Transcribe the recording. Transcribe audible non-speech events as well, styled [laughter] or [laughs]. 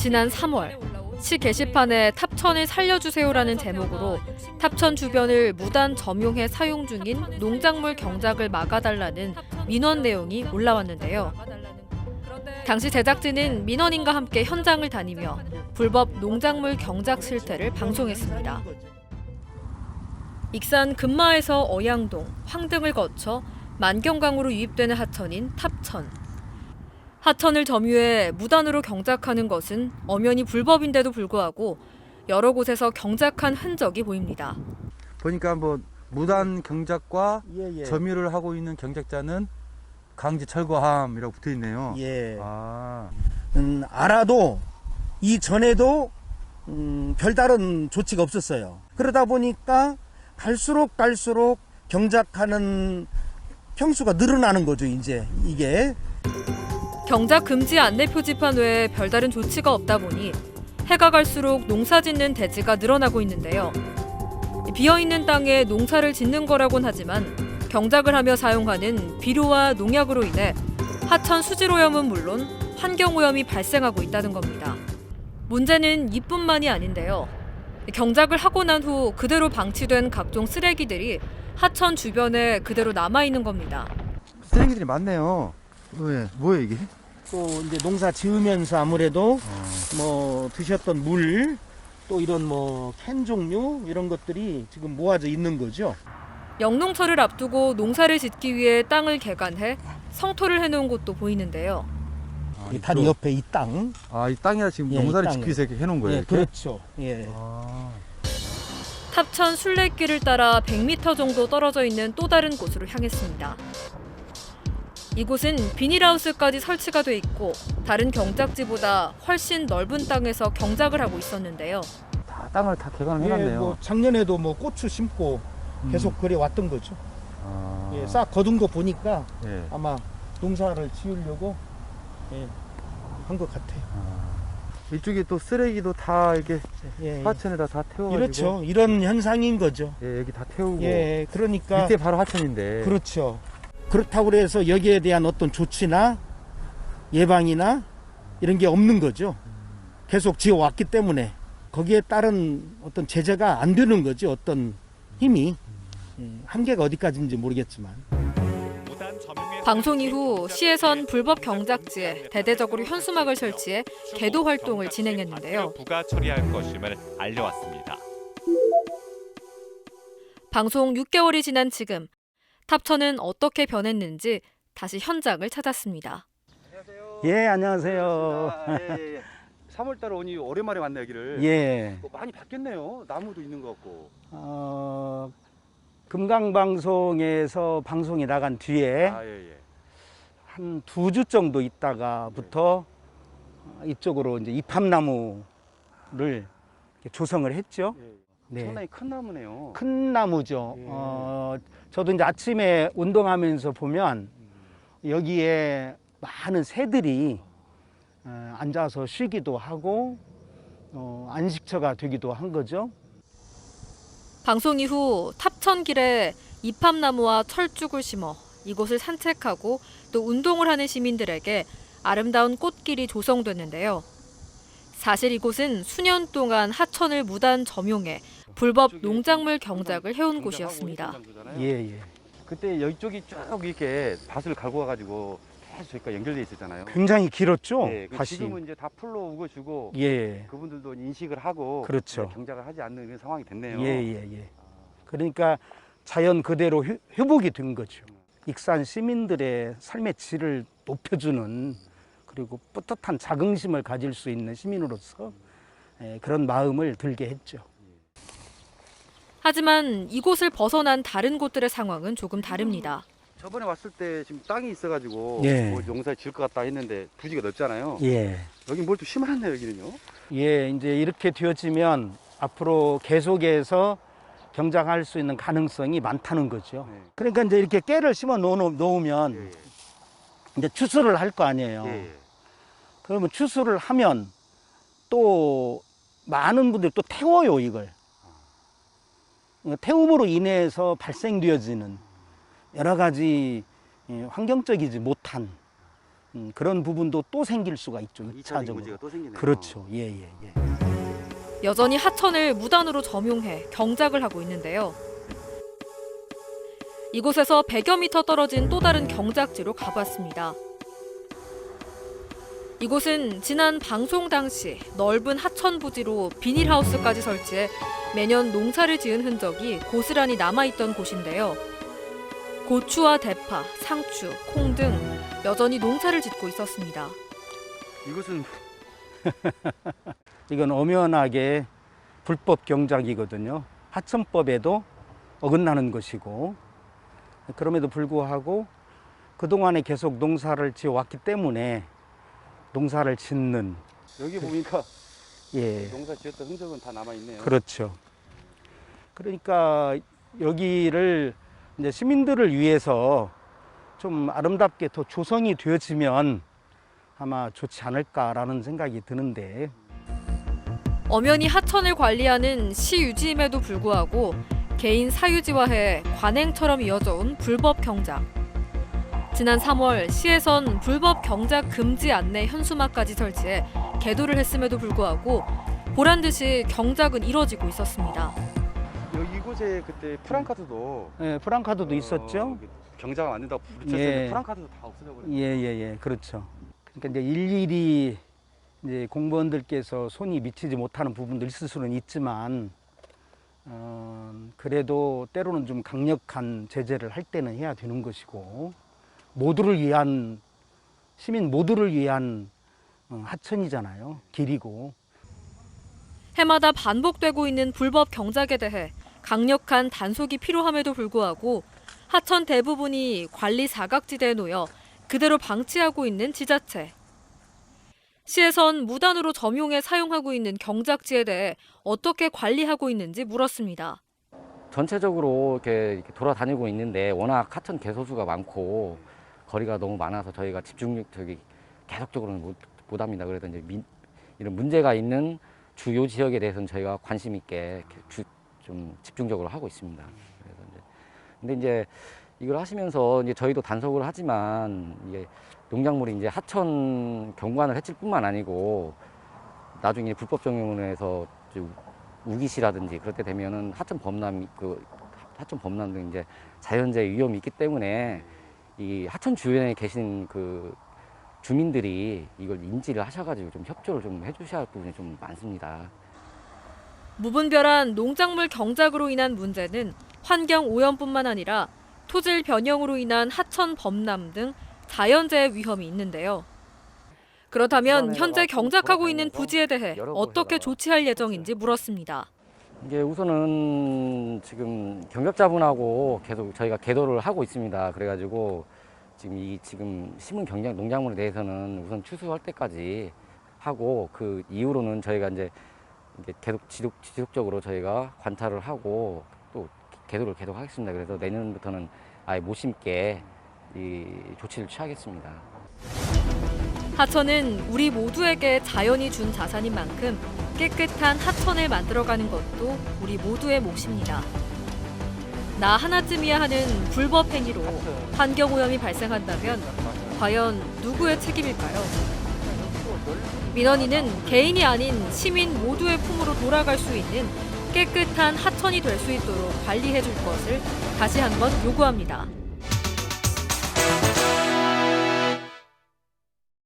지난 3월 시 게시판에 탑천을 살려주세요라는 제목으로 탑천 주변을 무단 점용해 사용 중인 농작물 경작을 막아달라는 민원 내용이 올라왔는데요. 당시 제작진은 민원인과 함께 현장을 다니며 불법 농작물 경작 실태를 방송했습니다. 익산 금마에서 어양동, 황등을 거쳐 만경강으로 유입되는 하천인 탑천. 하천을 점유해 무단으로 경작하는 것은 엄연히 불법인데도 불구하고 여러 곳에서 경작한 흔적이 보입니다. 보니까 뭐 무단 경작과 예, 예. 점유를 하고 있는 경작자는 강제 철거함이라고 붙어 있네요. 예. 아, 음, 알아도 이 전에도 음, 별다른 조치가 없었어요. 그러다 보니까 갈수록 갈수록 경작하는 평수가 늘어나는 거죠, 이제 이게. 경작 금지 안내 표지판 외에 별다른 조치가 없다 보니 해가 갈수록 농사 짓는 대지가 늘어나고 있는데요. 비어 있는 땅에 농사를 짓는 거라곤 하지만 경작을 하며 사용하는 비료와 농약으로 인해 하천 수질 오염은 물론 환경 오염이 발생하고 있다는 겁니다. 문제는 이뿐만이 아닌데요. 경작을 하고 난 후 그대로 방치된 각종 쓰레기들이 하천 주변에 그대로 남아 있는 겁니다. 쓰레기들이 많네요. 뭐예, 뭐예 이게? 또 이제 농사 지으면서 아무래도 뭐 드셨던 물, 또 이런 뭐 캔 종류 이런 것들이 지금 모아져 있는 거죠. 영농철을 앞두고 농사를 짓기 위해 땅을 개간해 성토를 해놓은 곳도 보이는데요. 아, 이 다리. 옆에 이 땅. 아, 이 땅이라 지금 예, 이 농사를. 짓기 위해서 이렇게 해놓은 거예요. 예, 이렇게? 그렇죠. 예. 아, 탑천 순례길을 따라 100m 정도 떨어져 있는 또 다른 곳으로 향했습니다. 이곳은 비닐하우스까지 설치가 돼 있고 다른 경작지보다 훨씬 넓은 땅에서 경작을 하고 있었는데요. 다 땅을 다 개간을 예, 해놨네요. 뭐 작년에도 뭐 고추 심고 음. 계속 그래 왔던 거죠. 아, 예, 싹 거둔 거 보니까 예. 아마 농사를 지으려고 예, 한것 같아요. 아. 이쪽에 또 쓰레기도 다 이렇게 예, 예. 하천에다 다 태워가지고. 이렇죠. 이런 현상인 거죠. 예, 여기 다 태우고. 예, 그러니까 밑에 바로 하천인데. 그렇죠. 그렇다고 그래서 여기에 대한 어떤 조치나 예방이나 이런 게 없는 거죠. 계속 지어왔기 때문에 거기에 따른 어떤 제재가 안 되는 거죠. 어떤 힘이 예, 한계가 어디까지인지 모르겠지만. 방송 이후 시에선 불법 경작지에 대대적으로 현수막을 설치해 개도 활동을 진행했는데요. 부가 처리할 것임을 알려왔습니다. 방송 6개월이 지난 지금 탑천은 어떻게 변했는지 다시 현장을 찾았습니다. 예, 안녕하세요. 아, 예, 예, 예. [laughs] 3월달에 오니 오랜만에 왔네 여기를. 예, 뭐 많이 바뀌었네요. 나무도 있는 것 같고. 어, 금강방송에서 방송이 나간 뒤에 아, 예, 예. 한 두 주 정도 있다가부터 이쪽으로 이제 입합나무를 이렇게 조성을 했죠. 예. 네. 상당히 큰 나무네요. 큰 나무죠. 예. 어, 저도 이제 아침에 운동하면서 보면 여기에 많은 새들이 어, 앉아서 쉬기도 하고 어, 안식처가 되기도 한 거죠. 방송 이후 탑천길에 입합나무와 철쭉을 심어 이곳을 산책하고 또 운동을 하는 시민들에게 아름다운 꽃길이 조성됐는데요. 사실 이곳은 수년 동안 하천을 무단 점용해 불법 농작물 경작을 해온 곳이었습니다. 예, 예. 그때 이쪽이 쭉 이렇게 밭을 갈고 가가지고 계속 저희가 연결돼 있었잖아요. 굉장히 길었죠. 예, 그 다시. 지금은 이제 다 풀로 우거주고 예. 그분들도 인식을 하고 그렇죠. 경작을 하지 않는 그런 상황이 됐네요. 예, 예, 예. 그러니까 자연 그대로 회- 회복이 된 거죠. 익산 시민들의 삶의 질을 높여주는 그리고 뿌듯한 자긍심을 가질 수 있는 시민으로서 예, 그런 마음을 들게 했죠. 하지만 이곳을 벗어난 다른 곳들의 상황은 조금 다릅니다. 저번에 왔을 때 지금 땅이 있어가지고 예. 뭐 농사 지을 것 같다 했는데 부지가 넓잖아요. 예. 여기 뭘 좀 심하네 여기는요. 예, 이제 이렇게 되어지면 앞으로 계속해서 경작할 수 있는 가능성이 많다는 거죠. 네. 그러니까 이제 이렇게 깨를 심어 놓- 놓으면 예, 이제 추수를 할 거 아니에요. 예. 예. 그러면 추수를 하면 또 많은 분들이 또 태워요 이걸 태움으로 인해서 발생되어지는 여러 가지 예, 환경적이지 못한 음, 그런 부분도 또 생길 수가 있죠. 이차적인 2차적으로. 문제가 또 생기네요. 그렇죠. 예, 예, 예. 여전히 하천을 무단으로 점용해 경작을 하고 있는데요. 이곳에서 100여 미터 떨어진 또 다른 경작지로 가봤습니다. 이곳은 지난 방송 당시 넓은 하천 부지로 비닐하우스까지 설치해 매년 농사를 지은 흔적이 고스란히 남아있던 곳인데요. 고추와 대파, 상추, 콩 등 여전히 농사를 짓고 있었습니다. 이것은 [laughs] 이건 엄연하게 불법 경작이거든요. 하천법에도 어긋나는 것이고 그럼에도 불구하고 그동안에 계속 농사를 지어왔기 때문에 농사를 짓는 여기 보니까 예 농사 지었던 흔적은 다 남아 있네요. 그렇죠. 그러니까 여기를 이제 시민들을 위해서 좀 아름답게 더 조성이 되어지면 아마 좋지 않을까라는 생각이 드는데 엄연히 하천을 관리하는 시 유지임에도 불구하고 개인 사유지화해 관행처럼 이어져 온 불법 경작. 지난 3월 시에선 불법 경작 금지 안내 현수막까지 설치해 계도를 했음에도 불구하고 보란 듯이 경작은 이뤄지고 있었습니다. 여기 이곳에 그때 프랑카드도 예, 프랑카드도 어, 있었죠. 경자가 안 된다고 부르쳤을 예. 때 프랑카드도 다 없어져 버렸어요. 예 예 예 그렇죠. 그러니까 이제 일일이 이제 공무원들께서 손이 미치지 못하는 부분도 있을 수는 있지만 어, 그래도 때로는 좀 강력한 제재를 할 때는 해야 되는 것이고 모두를 위한 시민 모두를 위한 어, 하천이잖아요 길이고 해마다 반복되고 있는 불법 경작에 대해 강력한 단속이 필요함에도 불구하고 하천 대부분이 관리 사각지대에 놓여 그대로 방치하고 있는 지자체. 시에선 무단으로 점용해 사용하고 있는 경작지에 대해 어떻게 관리하고 있는지 물었습니다. 전체적으로 이렇게, 돌아다니고 있는데 워낙 하천 개소수가 많고 거리가 너무 많아서 저희가 집중력 저기 계속적으로는 못, 못 합니다. 그래서 이제 민- 이런 문제가 있는 주요 지역에 대해서는 저희가 관심 있게 주, 좀 집중적으로 하고 있습니다. 그래서 이제 근데 이제 이걸 하시면서 이제 저희도 단속을 하지만 이게 농작물이 이제 하천 경관을 해칠 뿐만 아니고 나중에 불법 좀 우기시라든지 때 되면은 하천 범람 그 하천 범람 등 이제 자연재해 위험이 있기 때문에 이 하천 주변에 계신 그 주민들이 이걸 인지를 하셔가지고 좀 협조를 좀 해주셔야 할 부분이 좀 많습니다. 무분별한 농작물 경작으로 인한 문제는 환경 오염뿐만 아니라 토질 변형으로 인한 하천 범람 등 자연재해 위험이 있는데요. 그렇다면 현재 경작하고 있는 부지에 대해 어떻게 조치할 예정인지 물었습니다. 이게 우선은 지금 경력자분하고 계속 저희가 계도를 하고 있습니다. 그래가지고 지금 이 지금 심은 경작 농작물에 대해서는 우선 추수할 때까지 하고 그 이후로는 저희가 이제 계속 지속, 지속적으로 저희가 관찰을 하고 또 계도를 계속 하겠습니다. 그래서 내년부터는 아예 못 심게 이 조치를 취하겠습니다. 하천은 우리 모두에게 자연이 준 자산인 만큼 깨끗한 하천을 만들어가는 것도 우리 모두의 몫입니다. 나 하나쯤이야 하는 불법 행위로 환경 오염이 발생한다면 과연 누구의 책임일까요? 민원인은 개인이 아닌 시민 모두의 품으로 돌아갈 수 있는 깨끗한 하천이 될 수 있도록 관리해 줄 것을 다시 한번 요구합니다.